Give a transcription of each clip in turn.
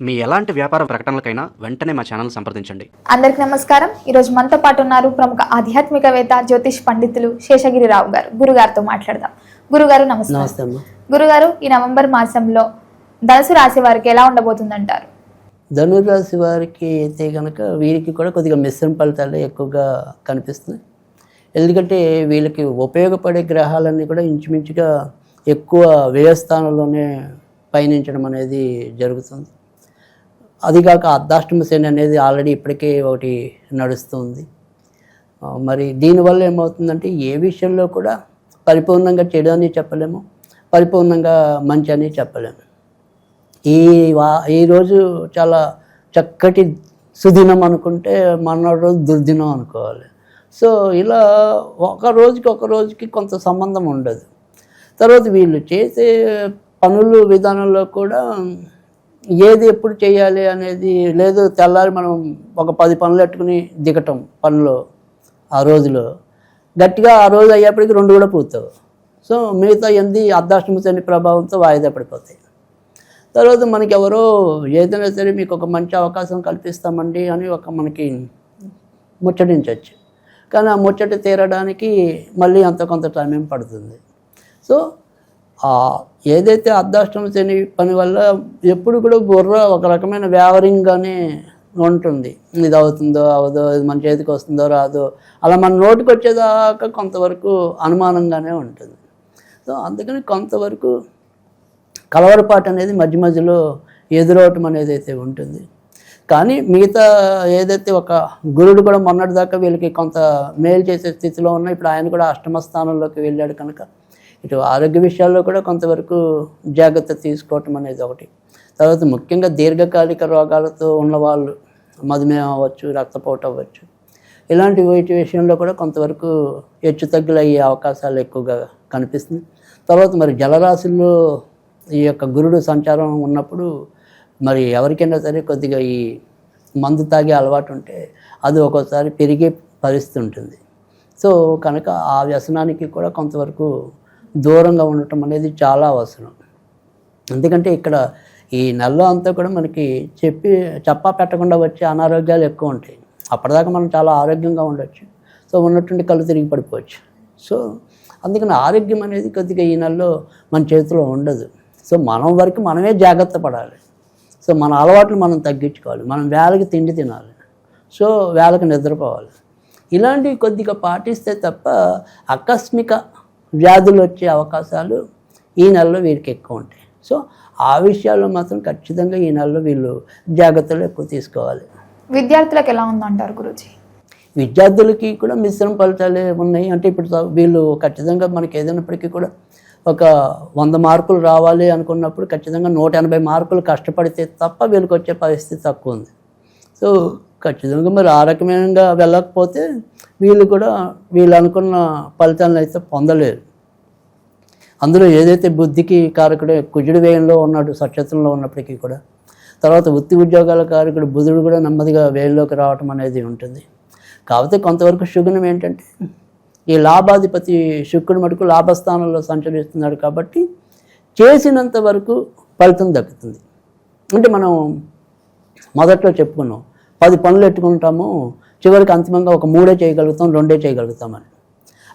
మీ ఎలాంటి వ్యాపార ప్రకటనలకైనా వెంటనే మా ఛానల్ సంప్రదించండి. అందరికి నమస్కారం. ఈరోజు మనతో పాటు ఉన్నారు ప్రముఖ ఆధ్యాత్మికవేత్త జ్యోతిష్ పండితులు శేషగిరి రావు గారు. గురుగారితో మాట్లాడదాం. గురుగారు నమస్తే. అమ్మ. గురుగారు ఈ నవంబర్ మాసంలో ధనుసు రాశి వారికి ఎలా ఉండబోతుందంటారు? ధనురాశి వారికి అయితే కనుక వీరికి కూడా కొద్దిగా మిశ్రమ ఫలితాలు ఎక్కువగా కనిపిస్తున్నాయి. ఎందుకంటే వీళ్ళకి ఉపయోగపడే గ్రహాలన్నీ కూడా ఇంచుమించుగా ఎక్కువ వ్యయస్థానంలోనే పయనించడం అనేది జరుగుతుంది. అదిగాక అర్ధాష్టమ శని అనేది ఆల్రెడీ ఇప్పటికే ఒకటి నడుస్తుంది. మరి దీనివల్ల ఏమవుతుందంటే ఏ విషయంలో కూడా పరిపూర్ణంగా చెడు అని చెప్పలేము పరిపూర్ణంగా మంచి అని చెప్పలేము. ఈ వా ఈరోజు చాలా చక్కటి సుదినం అనుకుంటే మర్నాడు రోజు దుర్దినం అనుకోవాలి. సో ఇలా ఒక రోజుకి ఒక రోజుకి కొంత సంబంధం ఉండదు. తర్వాత వీళ్ళు చేసే పనులు విధానంలో కూడా ఏది ఎప్పుడు చేయాలి అనేది లేదు తెల్లారి మనం ఒక పది పనులు పెట్టుకుని దిగటం పనులు ఆ రోజులో. గట్టిగా ఆ రోజు అయ్యేప్పటికి రెండు కూడా పూర్తవు. సో మిగతా ఎనిమిది అర్ధాష్టమి శని ప్రభావంతో వాయిదా పడిపోతాయి. తర్వాత మనకి ఎవరో ఏదైనా సరే మీకు ఒక మంచి అవకాశం కల్పిస్తామండి అని ఒక మనకి ముచ్చటించవచ్చు కానీ ఆ ముచ్చట తీరడానికి మళ్ళీ అంత కొంత టైం పడుతుంది. సో ఏదైతే అర్ధాష్టమ శని పని వల్ల ఎప్పుడు కూడా బుర్ర ఒక రకమైన వ్యావరింగ్గానే ఉంటుంది. ఇది అవుతుందో అవదో ఇది మన చేతికి వస్తుందో రాదో అలా మన నోటికి వచ్చేదాకా కొంతవరకు అనుమానంగానే ఉంటుంది. సో అందుకని కొంతవరకు కలవరపాటు అనేది మధ్య మధ్యలో ఎదురవటం అనేది అయితే ఉంటుంది. కానీ మిగతా ఏదైతే ఒక గురుడు కూడా మొన్నటి దాకా వీళ్ళకి కొంత మేలు చేసే స్థితిలో ఉన్న ఇప్పుడు ఆయన కూడా అష్టమ స్థానంలోకి వెళ్ళాడు కనుక ఇటు ఆరోగ్య విషయాల్లో కూడా కొంతవరకు జాగ్రత్త తీసుకోవటం అనేది ఒకటి. తర్వాత ముఖ్యంగా దీర్ఘకాలిక రోగాలతో ఉన్నవాళ్ళు మధుమేహం అవ్వచ్చు రక్తపోటు అవ్వచ్చు. ఇలాంటి వీటి విషయంలో కూడా కొంతవరకు హెచ్చు తగ్గులు అయ్యే అవకాశాలు ఎక్కువగా కనిపిస్తుంది. తర్వాత మరి జలరాశుల్లో ఈ యొక్క గురుడు సంచారం ఉన్నప్పుడు మరి ఎవరికైనా సరే కొద్దిగా ఈ మందు తాగే అలవాటు ఉంటే అది ఒక్కోసారి పెరిగే పరిస్థితి ఉంటుంది. సో కనుక ఆ వ్యసనానికి కూడా కొంతవరకు దూరంగా ఉండటం అనేది చాలా అవసరం. ఎందుకంటే ఇక్కడ ఈ నెలలో అంతా కూడా మనకి చెప్పి చెప్పా పెట్టకుండా వచ్చే అనారోగ్యాలు ఎక్కువ ఉంటాయి. అప్పటిదాకా మనం చాలా ఆరోగ్యంగా ఉండొచ్చు. సో ఉన్నటువంటి కళ్ళు తిరిగి పడిపోవచ్చు. సో అందుకని ఆరోగ్యం అనేది కొద్దిగా ఈ నెలలో మన చేతిలో ఉండదు. సో మనం వరకు మనమే జాగ్రత్త పడాలి. సో మన అలవాట్లు మనం తగ్గించుకోవాలి. మనం వేళకి తిండి తినాలి. సో వేళకి నిద్రపోవాలి. ఇలాంటివి కొద్దిగా పాటిస్తే తప్ప ఆకస్మిక వ్యాధులు వచ్చే అవకాశాలు ఈ నెలలో వీరికి ఎక్కువ ఉంటాయి. సో ఆ విషయాల్లో మాత్రం ఖచ్చితంగా ఈ నెలలో వీళ్ళు జాగ్రత్తలు ఎక్కువ తీసుకోవాలి. విద్యార్థులకు ఎలా ఉందంటారు గురూజీ? విద్యార్థులకి కూడా మిశ్రమ ఫలితాలే ఉన్నాయి. అంటే ఇప్పుడు వీళ్ళు ఖచ్చితంగా మనకి ఏదైనప్పటికీ కూడా ఒక వంద మార్కులు రావాలి అనుకున్నప్పుడు ఖచ్చితంగా నూట ఎనభై మార్కులు కష్టపడితే తప్ప వీళ్ళకి వచ్చే పరిస్థితి తక్కువ ఉంది. సో ఖచ్చితంగా మరి ఆ రకమైనగా వెళ్ళకపోతే వీళ్ళు కూడా వీళ్ళు అనుకున్న ఫలితాలను అయితే పొందలేరు. అందులో ఏదైతే బుద్ధికి కారకుడే కుజుడు వేయంలో ఉన్నాడు సక్షత్రంలో ఉన్నప్పటికీ కూడా తర్వాత వృత్తి ఉద్యోగాల కారకుడు బుధుడు కూడా నెమ్మదిగా వేయంలోకి రావటం అనేది ఉంటుంది. కాకపోతే కొంతవరకు శుగుణం ఏంటంటే ఈ లాభాధిపతి శుక్రుడు మటుకు లాభస్థానంలో సంచరిస్తున్నాడు కాబట్టి చేసినంత వరకు ఫలితం దక్కుతుంది. అంటే మనం మొదట్లో చెప్పుకున్నాం పది పనులు పెట్టుకుంటాము చివరికి అంతిమంగా ఒక మూడే చేయగలుగుతాం రెండే చేయగలుగుతామని.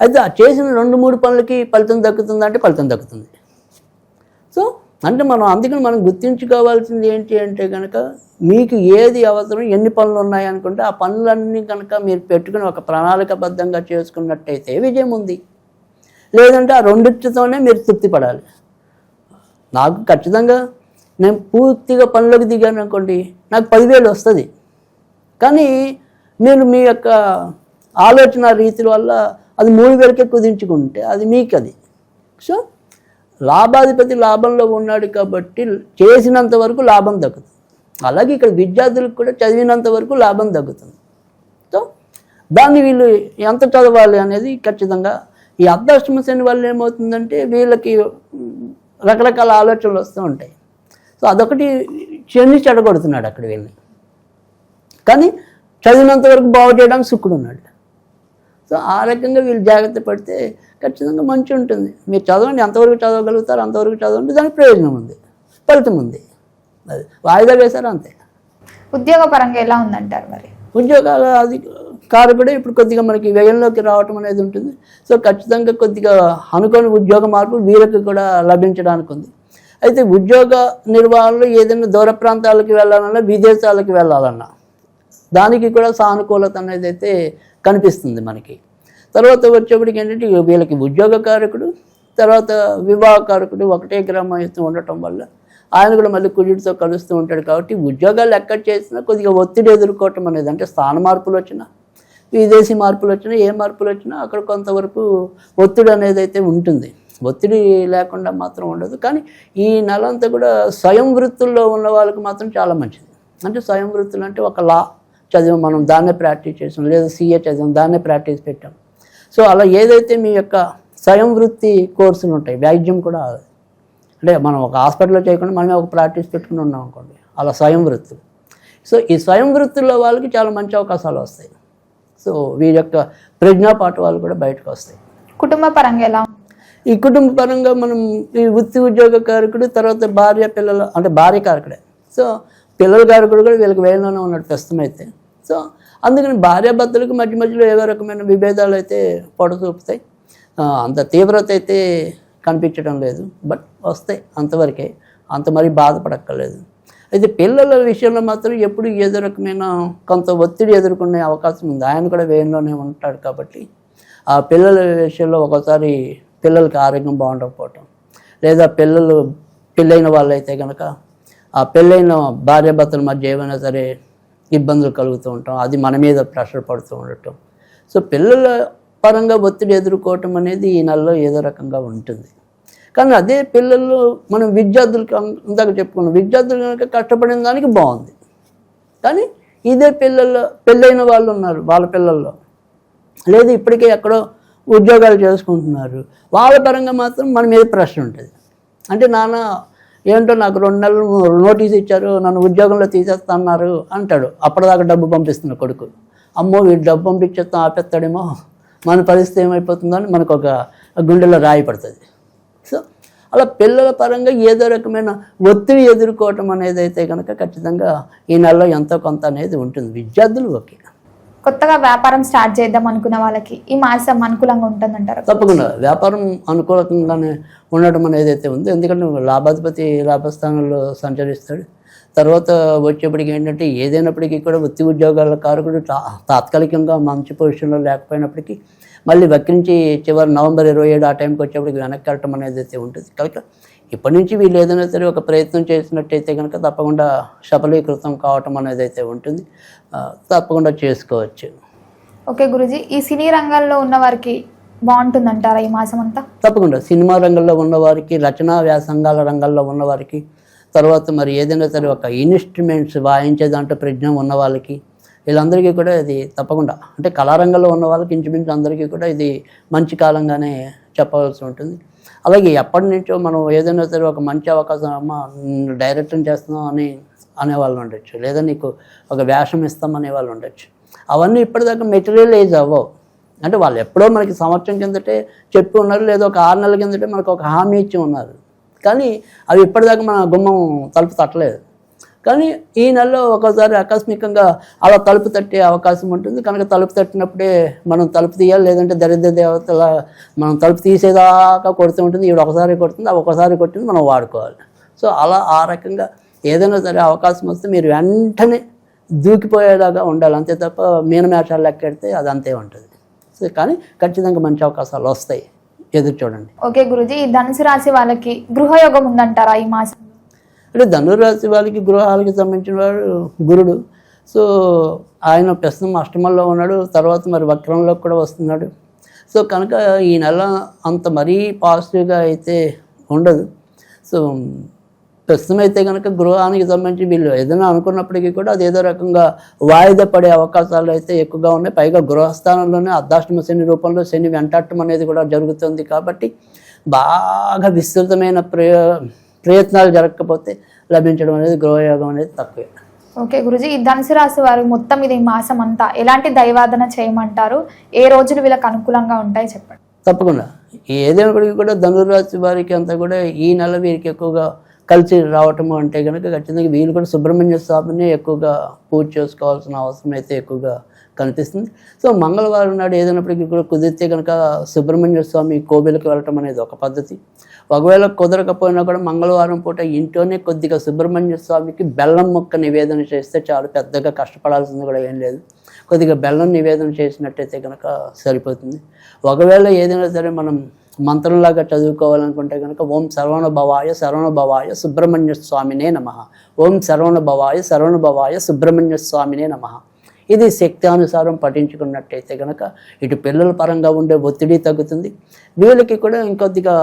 అయితే ఆ చేసిన రెండు మూడు పనులకి ఫలితం దక్కుతుంది అంటే ఫలితం దక్కుతుంది. సో అంటే మనం అందుకని మనం గుర్తించుకోవాల్సింది ఏంటి అంటే కనుక మీకు ఏది అవసరం ఎన్ని పనులు ఉన్నాయి అనుకుంటే ఆ పనులన్నీ కనుక మీరు పెట్టుకుని ఒక ప్రణాళికబద్ధంగా చేసుకున్నట్టయితే విజయం ఉంది. లేదంటే ఆ రెండిటితోనే మీరు తృప్తి పడాలి. నాకు ఖచ్చితంగా నేను పూర్తిగా పనులకు దిగాను అనుకోండి నాకు పదివేలు వస్తుంది. కానీ మీరు మీ యొక్క ఆలోచన రీతిల వల్ల అది మూడు వేలకే కుదించుకుంటే అది మీకు అది సో లాభాధిపతి లాభంలో ఉన్నాడు కాబట్టి చేసినంత వరకు లాభం తగ్గుతుంది అలాగే ఇక్కడ విద్యార్థులకు కూడా చదివినంత వరకు లాభం తగ్గుతుంది సో దాన్ని వీళ్ళు ఎంత చదవాలి అనేది ఖచ్చితంగా ఈ అర్ధాష్టమ శని వల్ల ఏమవుతుందంటే వీళ్ళకి రకరకాల ఆలోచనలు వస్తూ ఉంటాయి. సో అదొకటి శని చెడగొడుతున్నాడు అక్కడ వీళ్ళని. కానీ చదివినంత వరకు బాగు చేయడానికి శుక్రుడు ఉన్నాడు. సో ఆ రకంగా వీళ్ళు జాగ్రత్త పడితే ఖచ్చితంగా మంచి ఉంటుంది. మీరు చదవండి ఎంతవరకు చదవగలుగుతారో అంతవరకు చదవండి దానికి ప్రయోజనం ఉంది ఫలితం ఉంది. అది వాయిదా వేశారు అంతే. ఉద్యోగ పరంగా ఎలా ఉందంటారు మరి? ఉద్యోగాల అది కారకుడే ఇప్పుడు కొద్దిగా మనకి వ్యయంలోకి రావటం అనేది ఉంటుంది. సో ఖచ్చితంగా కొద్దిగా అనుకోని ఉద్యోగ మార్పు వీరికి కూడా లభించడానికి ఉంది. అయితే ఉద్యోగ నిర్వహణలో ఏదైనా దూర ప్రాంతాలకు వెళ్ళాలన్నా విదేశాలకు వెళ్ళాలన్నా దానికి కూడా సానుకూలత అనేది అయితే కనిపిస్తుంది మనకి. తర్వాత వచ్చేప్పటికి ఏంటంటే వీళ్ళకి ఉద్యోగ కారకుడు తర్వాత వివాహ కారకుడు ఒకటే గ్రామం అయితే ఉండటం వల్ల ఆయన కూడా మళ్ళీ కుజుడితో కలుస్తూ ఉంటాడు కాబట్టి ఉద్యోగాలు ఎక్కడ చేసినా కొద్దిగా ఒత్తిడి ఎదుర్కోవటం అనేది అంటే స్థాన మార్పులు వచ్చినా విదేశీ మార్పులు వచ్చినా ఏ మార్పులు వచ్చినా అక్కడ కొంతవరకు ఒత్తిడి అనేది అయితే ఉంటుంది. ఒత్తిడి లేకుండా మాత్రం ఉండదు. కానీ ఈ నెల అంతా కూడా స్వయం వృత్తుల్లో ఉన్న వాళ్ళకి మాత్రం చాలా మంచిది. అంటే స్వయం వృత్తులు అంటే ఒక లా. చదివాం మనం దాన్నే ప్రాక్టీస్ చేసాం లేదా సీఏ చదివాం దాన్నే ప్రాక్టీస్ పెట్టాం. సో అలా ఏదైతే మీ యొక్క స్వయం వృత్తి కోర్సులు ఉంటాయి వైద్యం కూడా అంటే మనం ఒక హాస్పిటల్లో చేయకుండా మనమే ఒక ప్రాక్టీస్ పెట్టుకుని ఉన్నాం అనుకోండి అలా స్వయం వృత్తులు సో ఈ స్వయం వృత్తుల్లో వాళ్ళకి చాలా మంచి అవకాశాలు వస్తాయి. సో వీరి యొక్క ప్రజ్ఞాపాటు వాళ్ళు కూడా బయటకు వస్తాయి. కుటుంబ పరంగా ఎలా? ఈ కుటుంబ పరంగా మనం ఈ వృత్తి ఉద్యోగ కారకుడు తర్వాత భార్య పిల్లలు అంటే భార్య కారకుడే. సో పిల్లల కారకుడు కూడా వీళ్ళకి వేలంలోనే ఉన్నాడు ప్రస్తుతం అయితే సో అందుకని భార్యాభర్తలకు మధ్య మధ్యలో ఏవో రకమైన విభేదాలు అయితే పొడచూపుతాయి అంత తీవ్రత అయితే కనిపించడం లేదు. బట్ వస్తాయి అంతవరకే. అంత మరీ బాధపడక్కర్లేదు. అయితే పిల్లల విషయంలో మాత్రం ఎప్పుడు ఏదో రకమైన కొంత ఒత్తిడి ఎదుర్కొనే అవకాశం ఉంది. ఆయన కూడా వేయంలోనే ఉంటాడు కాబట్టి ఆ పిల్లల విషయంలో ఒకసారి పిల్లలకి ఆరోగ్యం బాగుండకపోవటం లేదా పిల్లలు పెళ్ళైన వాళ్ళైతే కనుక ఆ పెళ్ళైన భార్యాభర్తల మధ్య ఏమైనా సరే ఇబ్బందులు కలుగుతూ ఉంటాం. అది మన మీద ప్రెషర్ పడుతూ ఉండటం. సో పిల్లల పరంగా ఒత్తిడి ఎదుర్కోవటం అనేది ఈ నెలలో ఏదో రకంగా ఉంటుంది. కానీ అదే పిల్లలు మనం విద్యార్థులకు ఇందాక చెప్పుకున్నాం. విద్యార్థులు కనుక కష్టపడిన దానికి బాగుంది. కానీ ఇదే పిల్లల్లో పెళ్ళైన వాళ్ళు ఉన్నారు వాళ్ళ పిల్లల్లో. లేదు ఇప్పటికే ఎక్కడో ఉద్యోగాలు చేసుకుంటున్నారు. వాళ్ళ పరంగా మాత్రం మన మీద ప్రశ్న ఉంటుంది. అంటే నాన్న ఏంటో నాకు రెండు నెలలు నోటీస్ ఇచ్చారు నన్ను ఉద్యోగంలో తీసేస్తున్నారు అంటాడు. అప్పటిదాకా డబ్బు పంపిస్తున్న కొడుకు. అమ్మో వీడు డబ్బు పంపించేస్తాం ఆపేస్తాడేమో. మన పరిస్థితి ఏమైపోతుందో అని మనకు ఒక గుండెలో రాయి పడుతుంది. సో అలా పిల్లల పరంగా ఏదో రకమైన ఒత్తిడి ఎదుర్కోవటం అనేది అయితే కనుక ఖచ్చితంగా ఈ నెలలో ఎంతో కొంత అనేది ఉంటుంది. విద్యార్థులు ఓకే కొత్తగా వ్యాపారం స్టార్ట్ చేద్దాం అనుకున్న వాళ్ళకి ఈ మాసం అనుకూలంగా ఉంటుందంటారు. తప్పకుండా. వ్యాపారం అనుకూలంగానే ఉండటం అనేది అయితే ఉంది. ఎందుకంటే లాభాధిపతి లాభస్థానంలో సంచరిస్తాడు. తర్వాత వచ్చేప్పటికి ఏంటంటే ఏదైనప్పటికీ కూడా వృత్తి ఉద్యోగాల కారకుడు తా- తాత్కాలికంగా మంచి పొజిషన్లో లేకపోయినప్పటికీ మళ్ళీ వక్రించి చివరి నవంబర్ ఇరవై ఏడు ఆ టైంకి వచ్చేప్పటికి వెనక్కి వెళ్ళటం అనేది అయితే ఉంటుంది. కనుక ఇప్పటి నుంచి వీళ్ళు ఏదైనా సరే ఒక ప్రయత్నం చేసినట్టయితే కనుక తప్పకుండా సఫలీకృతం కావటం అనేది అయితే ఉంటుంది తప్పకుండా చేసుకోవచ్చు. ఓకే గురుజీ ఈ సినీ రంగంలో ఉన్న వారికి బాగుంటుందంటారా ఈ మాసం అంతా తప్పకుండా. సినిమా రంగంలో ఉన్నవారికి రచనా వ్యాసంగాల రంగంలో ఉన్నవారికి తర్వాత మరి ఏదైనా సరే ఒక ఇన్స్ట్రుమెంట్స్ వాయించే దాంట్లో ప్రజ్ఞ ఉన్న వాళ్ళకి వీళ్ళందరికీ కూడా ఇది తప్పకుండా. అంటే కళారంగంలో ఉన్న వాళ్ళకి ఇంచుమించు అందరికీ కూడా ఇది మంచి కాలంగానే చెప్పవలసి ఉంటుంది. అలాగే ఎప్పటి నుంచో మనం ఏదైనా సరే ఒక మంచి అవకాశం అమ్మ డైరెక్టర్ చేస్తున్నాం అని అనేవాళ్ళు ఉండొచ్చు. లేదా నీకు ఒక వేషం ఇస్తాం అనే వాళ్ళు ఉండొచ్చు. అవన్నీ ఇప్పటిదాకా మెటీరియలైజ్ అవ్వవు. అంటే వాళ్ళు ఎప్పుడో మనకి సంవత్సరం కిందటే చెప్పి ఉన్నారు లేదా ఒక ఆరు నెలల కిందటే మనకు ఒక హామీ ఇచ్చి ఉన్నారు. కానీ అవి ఇప్పటిదాకా మన గుమ్మం తలుపు తట్టలేదు. కానీ ఈ నెలలో ఒకసారి ఆకస్మికంగా అలా తలుపు తట్టే అవకాశం ఉంటుంది. కనుక తలుపు తట్టినప్పుడే మనం తలుపు తీయాలి. లేదంటే దరిద్ర దేవతల మనం తలుపు తీసేదాకా కొడుతూ ఉంటుంది. ఈవిడ ఒకసారి కొడుతుంది ఒకసారి కొట్టింది మనం వాడుకోవాలి. సో అలా ఆ రకంగా ఏదైనా సరే అవకాశం వస్తే మీరు వెంటనే దూకిపోయేలాగా ఉండాలి. అంతే తప్ప మీనమేషాలు లెక్కెడితే అది అంతే ఉంటుంది. సో కానీ ఖచ్చితంగా మంచి అవకాశాలు వస్తాయి. ఎదురు చూడండి. ఓకే గురుజీ ఈ ధనుసు రాశి వాళ్ళకి గృహయోగం ఉందంటారా ఈ మాసం అంటే ధనురాశి వాళ్ళకి గృహాలకి సంబంధించిన వాడు గురుడు. సో ఆయన ప్రస్తుతం అష్టమంలో ఉన్నాడు. తర్వాత మరి వక్రంలో కూడా వస్తున్నాడు. సో కనుక ఈ నెల అంత మరీ పాజిటివ్గా అయితే ఉండదు. సో ప్రస్తుతం అయితే కనుక గృహానికి సంబంధించి వీళ్ళు ఏదైనా అనుకున్నప్పటికీ కూడా అది ఏదో రకంగా వాయిదా పడే అవకాశాలు అయితే ఎక్కువగా ఉన్నాయి. పైగా గృహస్థానంలోనే అర్ధాష్టమ శని రూపంలో శని వెంటాటం అనేది కూడా జరుగుతుంది కాబట్టి బాగా విస్తృతమైన ప్రయో ప్రయత్నాలు జరగకపోతే లభించడం అనేది గృహయోగం అనేది తక్కువే. ఓకే గురుజీ ఈ ధనుసు రాశి వారు మొత్తం ఇది మాసం అంతా ఎలాంటి దైవాదన చేయమంటారు? ఏ రోజులు వీళ్ళకి అనుకూలంగా ఉంటాయి చెప్పండి? తప్పకుండా. ఏదైనప్పటికీ కూడా ధనురాశి వారికి అంతా కూడా ఈ నెల వీరికి ఎక్కువగా కలిసి రావటము అంటే కనుక ఖచ్చితంగా వీళ్ళు కూడా సుబ్రహ్మణ్య స్వామిని ఎక్కువగా పూజ చేసుకోవాల్సిన అవసరం అయితే ఎక్కువగా కనిపిస్తుంది. సో మంగళవారం నాడు ఏదైనప్పటికీ కూడా కుదిరితే కనుక సుబ్రహ్మణ్య స్వామి కోవిలకి వెళ్ళటం అనేది ఒక పద్ధతి. ఒకవేళ కుదరకపోయినా కూడా మంగళవారం పూట ఇంట్లోనే కొద్దిగా సుబ్రహ్మణ్య స్వామికి బెల్లం మొక్క నివేదన చేస్తే చాలు పెద్దగా కష్టపడాల్సింది కూడా ఏం లేదు. కొద్దిగా బెల్లం నివేదన చేసినట్టయితే కనుక సరిపోతుంది. ఒకవేళ ఏదైనా సరే మనం మంత్రంలాగా చదువుకోవాలనుకుంటే కనుక ఓం సర్వణ భవాయ భవాయ సుబ్రహ్మణ్య స్వామినే నమ. ఓం సర్వణ భవాయ భవాయ సుబ్రహ్మణ్య స్వామినే నమ. ఇది శక్తానుసారం పఠించుకున్నట్టయితే కనుక ఇటు పిల్లల పరంగా ఉండే ఒత్తిడి తగ్గుతుంది. వీళ్ళకి కూడా ఇంకొద్దిగా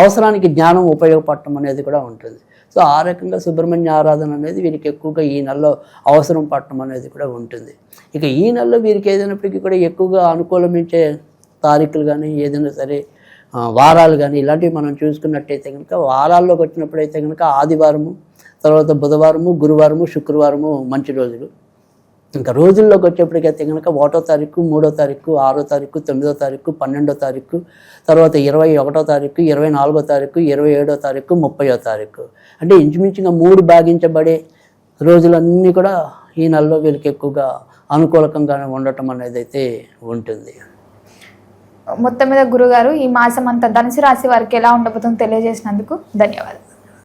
అవసరానికి జ్ఞానం ఉపయోగపడటం అనేది కూడా ఉంటుంది. సో ఆ రకంగా సుబ్రహ్మణ్య ఆరాధన అనేది వీరికి ఎక్కువగా ఈ నెలలో అవసరం పడటం అనేది కూడా ఉంటుంది. ఇక ఈ నెలలో వీరికి ఏదైనప్పటికీ కూడా ఎక్కువగా అనుకూలమించే తారీఖులు కానీ ఏదైనా సరే వారాలు కానీ ఇలాంటివి మనం చూసుకున్నట్టయితే కనుక వారాల్లోకి వచ్చినప్పుడైతే కనుక ఆదివారము తర్వాత బుధవారము గురువారము శుక్రవారము మంచి రోజులు. ఇంకా రోజుల్లోకి వచ్చేప్పటికైతే కనుక ఒకటో తారీఖు మూడో తారీఖు ఆరో తారీఖు తొమ్మిదో తారీఖు పన్నెండో తారీఖు తర్వాత ఇరవై ఒకటో తారీఖు ఇరవై నాలుగో తారీఖు ఇరవై ఏడో తారీఖు ముప్పయో తారీఖు. అంటే ఇంచుమించుగా మూడు భాగించబడే రోజులన్నీ కూడా ఈ నెలలో వీళ్ళకి ఎక్కువగా అనుకూలకంగానే ఉండటం అనేది అయితే ఉంటుంది. మొత్తం మీద గురుగారు ఈ మాసం అంతా ధనుసు రాశి వారికి ఎలా ఉండబోతుందో తెలియజేసినందుకు ధన్యవాదాలు.